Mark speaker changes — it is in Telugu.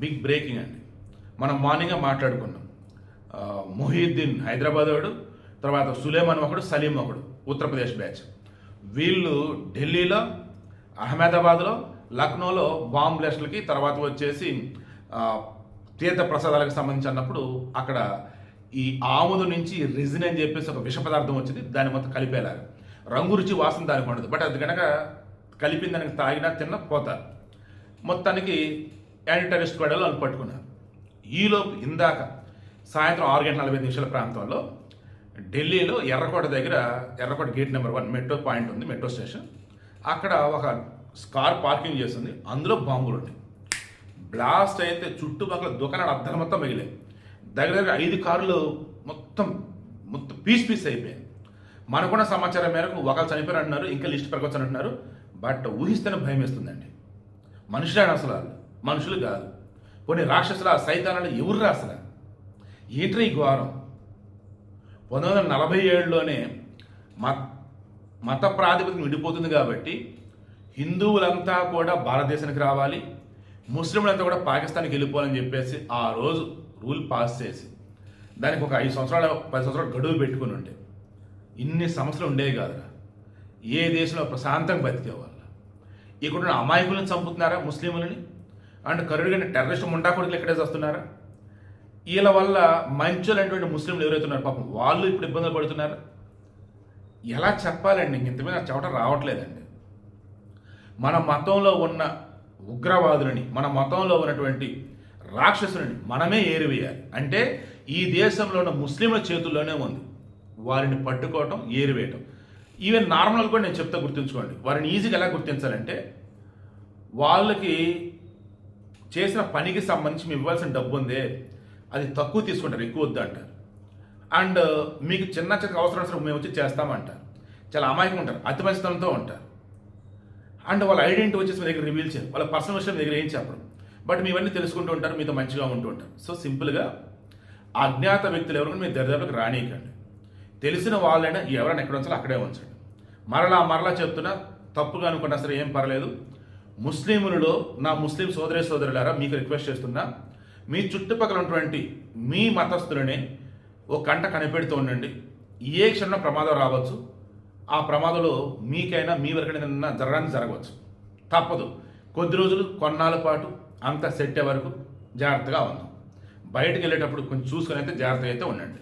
Speaker 1: బిగ్ బ్రేకింగ్ అండి. మనం మార్నింగే మాట్లాడుకున్నాం. మొహీద్దీన్ హైదరాబాద్ వాడు తర్వాత సులేమాన్ ఒకడు సలీం ఒకడు ఉత్తరప్రదేశ్ బ్యాచ్. వీళ్ళు ఢిల్లీలో అహ్మదాబాద్లో లక్నోలో బాంబ్ బ్లాస్ట్లకి తర్వాత వచ్చేసి తీర్థ ప్రసాదాలకు సంబంధించి అన్నప్పుడు అక్కడ ఈ ఆముదు నుంచి రెజిన్ అని చెప్పేసి ఒక విష పదార్థం వచ్చింది దాన్ని మొత్తం కలిపేలాగా. రంగు రుచి వాసన దానికి ఉండదు బట్ అది కనుక కలిపిన దానికి తాగినా తిన్న పోతారు. మొత్తానికి యాంటీ టెరిస్ట్ వాళ్ళు పట్టుకున్నారు. ఈలోపు ఇందాక సాయంత్రం ఆరు గంటల నలభై నిమిషాల ప్రాంతంలో ఢిల్లీలో ఎర్రకోట దగ్గర ఎర్రకోట gate number one metro point ఉంది మెట్రో స్టేషన్. అక్కడ ఒక కార్ పార్కింగ్ చేస్తుంది అందులో బాంబులు ఉన్నాయి. బ్లాస్ట్ అయితే చుట్టుపక్కల దుకాణాలు అద్దరు మొత్తం మిగిలాయి. దగ్గర దగ్గర ఐదు కార్లు మొత్తం మొత్తం పీస్ పీస్ అయిపోయాయి. మనకున్న సమాచారం మేరకు ఒకరు చనిపోయారు అంటున్నారు ఇంకా లిస్ట్ పెరగచ్చు అంటున్నారు. బట్ ఊహిస్తేనే భయం వేస్తుందండి. మనుషులైన అసలు వాళ్ళు. మనుషులు కాదు. కొన్ని రాక్షసుల సైతానాలు ఎవరు రాసిన? ఏట్రీ ఘోరం. పంతొమ్మిది వందల నలభై ఏడులోనే మత మత ప్రాతిపదికన విడిపోతుంది కాబట్టి హిందువులంతా కూడా భారతదేశానికి రావాలి ముస్లింలంతా కూడా పాకిస్తాన్కి వెళ్ళిపోవాలని చెప్పేసి ఆ రోజు రూల్ పాస్ చేసి దానికి ఒక ఐదు సంవత్సరాల పది సంవత్సరాలు గడువు పెట్టుకుని ఉండే ఇన్ని సమస్యలు ఉండేవి కాదురా. ఏ దేశంలో ప్రశాంతంగా బతికేవాళ్ళు? ఇక్కడ అమాయకులను చంపుతున్నారా ముస్లింలని? అండ్ కరుడుగైన టెర్రరిస్ట్ ముండా కొడుకులు ఎక్కడే వస్తున్నారా? వీళ్ళ వల్ల మంచులైనటువంటి ముస్లింలు ఎవరైతే పాపం వాళ్ళు ఇప్పుడు ఇబ్బందులు పడుతున్నారు. ఎలా చెప్పాలండి ఇంక ఇంత మీద నాకు రావట్లేదండి. మన మతంలో ఉన్న ఉగ్రవాదులని మన మతంలో ఉన్నటువంటి రాక్షసులని మనమే ఏరివేయాలి. అంటే ఈ దేశంలో ఉన్న ముస్లింల చేతుల్లోనే ఉంది. వారిని పట్టుకోవటం ఏరివేయటం. ఈవెన్ నార్మల్ కూడా నేను చెప్తా గుర్తుంచుకోండి. వారిని ఈజీగా ఎలా గుర్తించాలంటే వాళ్ళకి చేసిన పనికి సంబంధించి మేము ఇవ్వాల్సిన డబ్బు ఉందే అది తక్కువ తీసుకుంటారు ఎక్కువ వద్దు అంటారు. అండ్ uh, మీకు చిన్న చిన్న అవసరం అవసరం మేము వచ్చి చేస్తామంటారు. చాలా అమాయకం ఉంటారు అతి మంచితనంతో ఉంటారు. అండ్ వాళ్ళ ఐడెంటిటీ వచ్చేసి మీ దగ్గర రివీల్ చేయరు వాళ్ళ పర్సనల్ విషయం మీ దగ్గర ఏం చెప్పరు. బట్ మీవన్నీ తెలుసుకుంటూ ఉంటారు మీతో మంచిగా ఉంటూ ఉంటారు. సో సింపుల్గా అజ్ఞాత వ్యక్తులు ఎవరైనా మీ దరిదాపులకు రానియకండి. తెలిసిన వాళ్ళైనా ఎవరైనా ఎక్కడ ఉంచాలో అక్కడే ఉంచండి. మరలా మరలా చెప్తున్నా తప్పుగా అనుకున్నా సరే ఏం పర్లేదు. ముస్లింలలో నా ముస్లిం సోదరి సోదరులారా మీకు రిక్వెస్ట్ చేస్తున్నా మీ చుట్టుపక్కల ఉన్నటువంటి మీ మతస్థులనే ఓ కంట కనిపెడుతూ ఉండండి. ఏ క్షణం ప్రమాదం రావచ్చు ఆ ప్రమాదంలో మీకైనా మీ వరకైనా జరగడానికి జరగవచ్చు. తప్పదు. కొద్ది రోజులు కొన్నాళ్ళ పాటు అంత సెట్ వరకు జాగ్రత్తగా ఉందాం బయటకు వెళ్ళేటప్పుడు కొంచెం చూసుకొని అయితే జాగ్రత్తగా అయితే ఉండండి.